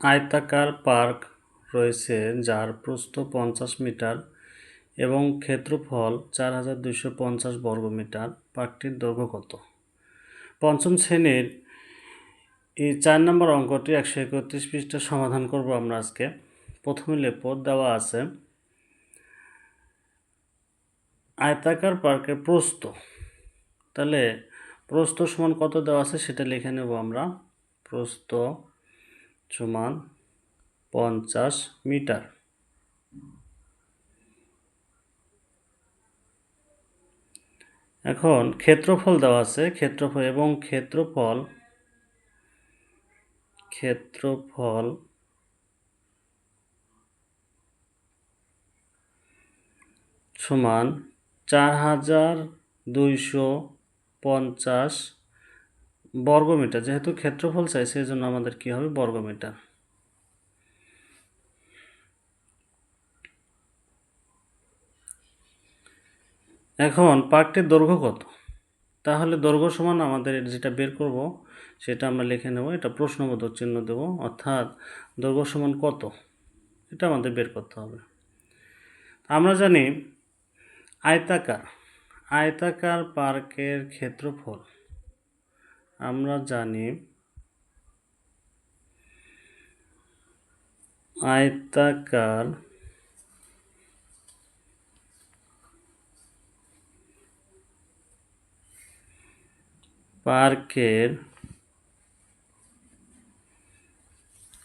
আয়তাকার পার্ক রয়েছে যার প্রস্থ পঞ্চাশ মিটার এবং ক্ষেত্রফল চার হাজার দুশো পঞ্চাশ বর্গমিটার পার্কটির দৈর্ঘ্য কত? পঞ্চম শ্রেণির এই চার নম্বর অঙ্কটি একশো একত্রিশ পৃষ্ঠা সমাধান করব আমরা আজকে। প্রথমে লেপদ দেওয়া আছে। আয়তাকার পার্কের প্রস্থ। তাহলে প্রস্থ সমান কত দেওয়া আছে সেটা লিখে নেব আমরা। প্রস্থ সমান পঞ্চাশ মিটার। এখন ক্ষেত্রফল দেওয়া আছে, ক্ষেত্রফল এবং ক্ষেত্রফল ক্ষেত্রফল সমান চার হাজার দুইশো পঞ্চাশ বর্গমিটার, যেহেতু ক্ষেত্রফল চাই সেই জন্য আমাদের কী হবে? বর্গমিটার। এখন, পার্কটির দৈর্ঘ্য কত? তাহলে দৈর্ঘ্য সমান আমাদের যেটা বের করব, সেটা আমরা লিখে নেব, এটা প্রশ্নবোধক চিহ্ন দেব, অর্থাৎ দৈর্ঘ্য সমান কত? এটা আমাদের বের করতে হবে। আমরা জানি আয়তাকার আয়তাকার পার্কের ক্ষেত্রফল আমরা জানি আয়তাকার পার্কের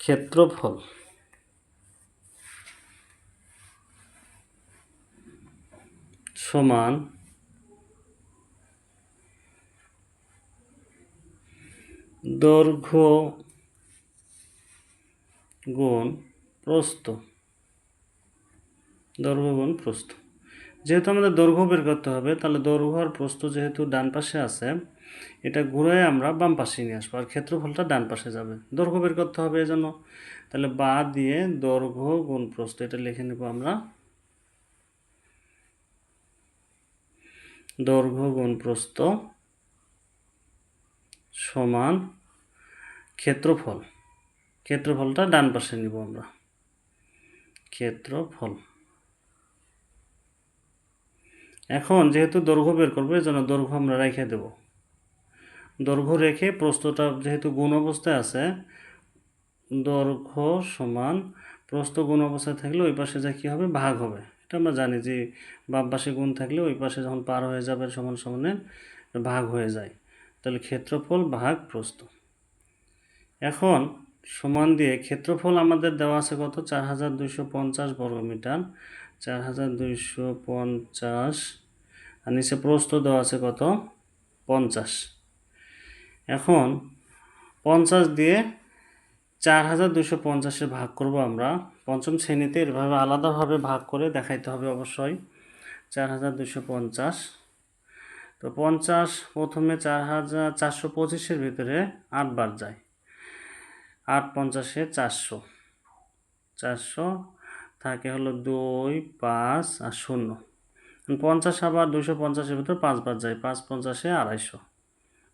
ক্ষেত্রফল। সমান দৈর্ঘ্য গুণ প্রস্থ। দৈর্ঘ্য গুণ প্রস্থ। যেহেতু আমাদের দৈর্ঘ্য বের করতে হবে, তাহলে দৈর্ঘ্য আর প্রস্থ যেহেতু ডান পাশে আছে, এটা ঘুরে আমরা বাম পাশে নিয়ে আসব, আর ক্ষেত্রফলটা ডান পাশে যাবে। দৈর্ঘ্য বের করতে হবে এজন্য। তাহলে বা দিয়ে দৈর্ঘ্য গুণ প্রস্থ, এটা লিখে নেব আমরা। দৈর্ঘ্য গুণ প্রস্থ সমান ক্ষেত্রফল। ক্ষেত্রফলটা ডান পাশে নিব আমরা। ক্ষেত্রফল। এখন যেহেতু দৈর্ঘ্য বের করব এই জন্য দৈর্ঘ্য আমরা রেখে দেব। দৈর্ঘ্য রেখে প্রস্থটা যেহেতু গুণ অবস্থায় আছে, দৈর্ঘ্য সমান প্রস্থ গুণ অবস্থায় থাকলে ওই পাশে যা কী হবে? ভাগ হবে। এটা আমরা জানি যে বাম পাশে গুণ থাকলে ওই পাশে যখন পার হয়ে যাবে সমান সমানে ভাগ হয়ে যায়। তাহলে ক্ষেত্রফল ভাগ প্রস্থ। এখন সমান দিয়ে ক্ষেত্রফল আমাদের দেওয়া আছে কত? চার হাজার দুইশো পঞ্চাশ বর্গমিটার চার হাজার দুইশো পঞ্চাশ। আর নিচে প্রস্থ দেওয়া আছে কত? পঞ্চাশ। এখন পঞ্চাশ দিয়ে চার হাজার দুশো পঞ্চাশে ভাগ করব আমরা। পঞ্চম শ্রেণীতে এভাবে আলাদাভাবে ভাগ করে দেখাইতে হবে অবশ্যই। চার হাজার দুশো পঞ্চাশ। তো পঞ্চাশ, প্রথমে চার হাজার চারশো পঁচিশের ভিতরে আটবার যায়। আট পঞ্চাশে চারশো। চারশো থাকে হলো দুই, পাঁচ আর শূন্য। পঞ্চাশ আবার দুশো পঞ্চাশের ভিতরে পাঁচবার যায়। পাঁচ পঞ্চাশে আড়াইশো।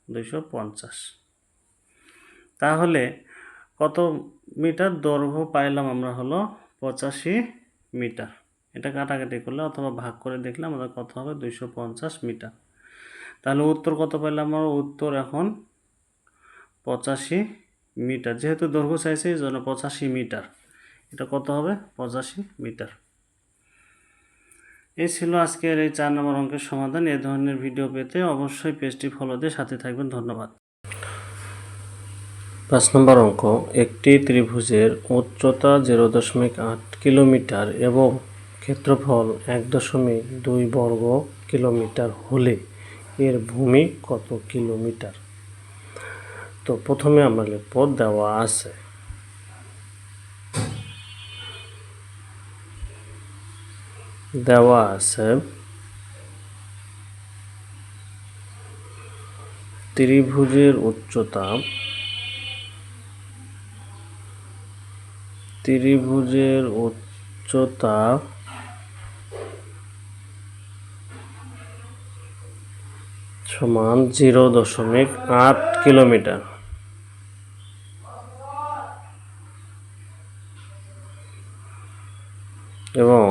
দুইশো পঞ্চাশ। তাহলে কত মিটার দৈর্ঘ্য পাইলাম আমরা হলো পঁচাশি মিটার। এটা কাটাকাটি করলে অথবা ভাগ করে দেখলে আমাদের কত হবে? দুইশো পঞ্চাশ মিটার। তাহলে উত্তর কত পাইলাম আমরা? উত্তর এখন পঁচাশি মিটার। যেহেতু দৈর্ঘ্য চাইছে, এই জন্য পঁচাশি মিটার। এটা কত হবে? পঁচাশি মিটার। এই ছিল আজকের এই চার নম্বর অঙ্কের সমাধান। এ ধরনের ভিডিও পেতে অবশ্যই পেজটি ফলো দিয়ে সাথে থাকবেন। ধন্যবাদ। পাঁচ নম্বর অঙ্ক, একটি ত্রিভুজের উচ্চতা জিরো দশমিক আট কিলোমিটার এবং ক্ষেত্রফল এক দশমিক দুই বর্গ কিলোমিটার হলে এর ভূমি কত কিলোমিটার? তো প্রথমে আমরা লিখব দেওয়া আছে। দেওয়া আছে ত্রিভুজের উচ্চতা ত্রিভুজের উচ্চতা সমান জিরো দশমিক আট কিলোমিটার। এবং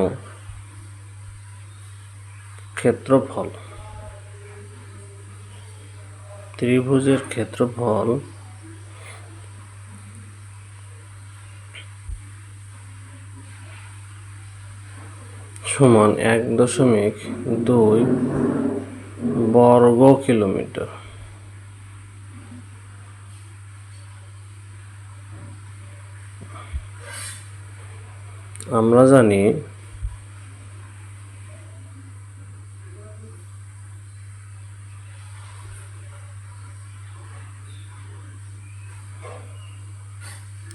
ক্ষেত্রফল ত্রিভুজের ক্ষেত্রফল সমান এক দশমিক দুই বর্গ কিলোমিটার। আমরা জানি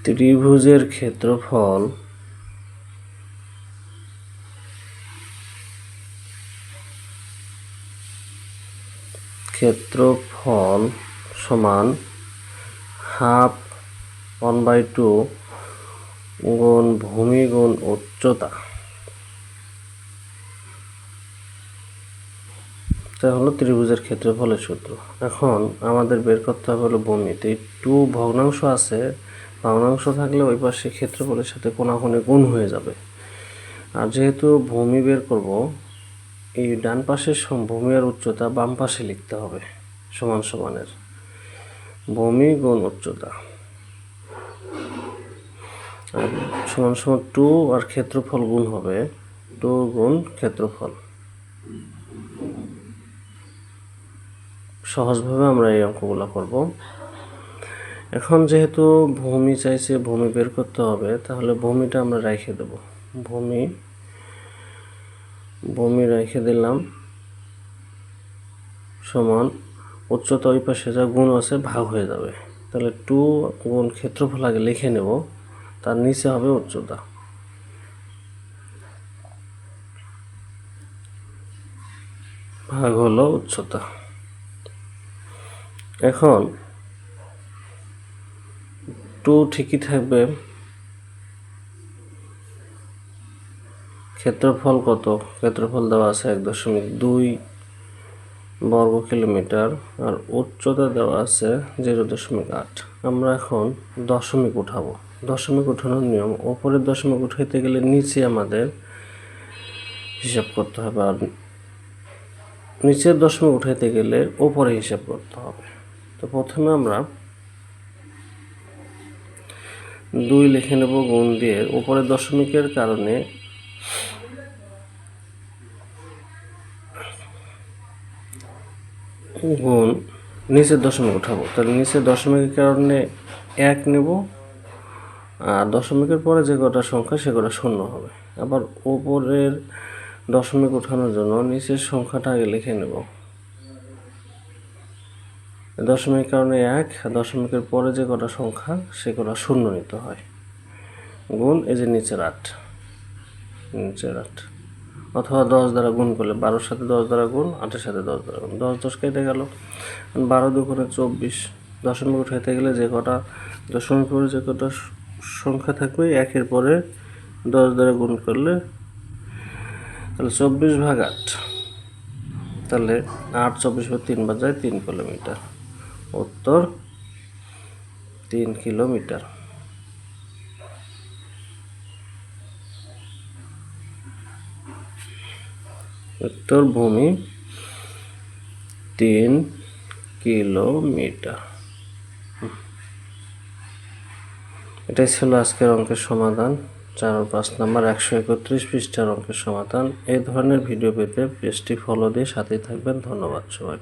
ত্রিভুজের ক্ষেত্রফল ক্ষেত্রফল সমান হাফ ওয়ান বাই টু গুণ ভূমি গুণ উচ্চতা। হলো ত্রিভুজের ক্ষেত্রফলের সূত্র। এখন আমাদের বের করতে হবে হলো ভূমিতে। টু ভগ্নাংশ আছে, ভগ্নাংশ থাকলে ওই পাশে ক্ষেত্রফলের সাথে কোনাকুনি গুণ হয়ে যাবে। আর যেহেতু ভূমি বের করব এই ডান পাশের সম- ভূমি আর উচ্চতা বাম পাশে লিখতে হবে, সমান সমানের। ভূমি গুণ উচ্চতা। আর সমান সমান টু আর ক্ষেত্রফল গুণ হবে, টু গুণ ক্ষেত্রফল। সহজভাবে আমরা এই অঙ্কগুলো করব। এখন যেহেতু ভূমি চাইছে, ভূমি বের করতে হবে, তাহলে ভূমিটা আমরা রেখে দেব। ভূমি ভূমি রেখে দিলাম। সমান উচ্চতা ওই পাশে যা গুণ আছে ভাগ হয়ে যাবে। তাহলে টু গুণ ক্ষেত্রফল আগে লিখে নেব। তার নিচে হবে উচ্চতা। ভাগ হলো উচ্চতা। এখন টু ঠিকই থাকবে। ক্ষেত্রফল কত? ক্ষেত্রফল দেওয়া আছে এক দশমিক দুই বর্গ কিলোমিটার আর উচ্চতা দেওয়া আছে জিরো দশমিক আট। আমরা এখন দশমিক উঠাবো। দশমিক উঠানোর নিয়ম, ওপরের দশমিক উঠাইতে গেলে নিচে আমাদের হিসাব করতে হবে আর নিচের দশমিক উঠাইতে গেলে ওপরে হিসাব করতে হবে। তো প্রথমে আমরা দুই লিখে নেব গুণ দিয়ে। উপরের দশমিকের কারণে গুণ নিচের দশমিক উঠাবো। তাহলে নিচের দশমিকের কারণে এক নেব, আর দশমিকের পরে যে কটা সংখ্যা, সে কটা শূন্য হবে। আবার ওপরের দশমিক উঠানোর জন্য নিচের সংখ্যাটা আগে লিখে নেব। দশমিকের কারণে এক দশমিকের পরে যে কটা সংখ্যা, সে কটা শূন্য নিতে হয়। গুণ এই যে নিচের আট। নিচের আট। অথবা দশ দ্বারা গুণ করলে বারোর সাথে দশ দ্বারা গুণ, আটের সাথে দশ দ্বারা গুণ। দশ দশ কেটে গেল। বারো দুগুণে চব্বিশ। দশমিক উঠাইতে গেলে যে কটা, দশমিক পরে যে কটা সংখ্যা থাকবে, একের পরে দশ দ্বারা গুণ করলে তাহলে চব্বিশ ভাগ আট। তাহলে আট, চব্বিশ ভাগ তিন বাজায় তিন কিলোমিটার। উত্তর তিন কিলোমিটার। ভূমি তিন কিলোমিটার। এটাই ছিল আজকের অঙ্কের সমাধান। চার পাঁচ নাম্বার একশো একত্রিশ পৃষ্ঠার অঙ্কের সমাধান। এই ধরনের ভিডিও পেতে পেজটি ফলো দিয়ে সাথেই থাকবেন। ধন্যবাদ সবাই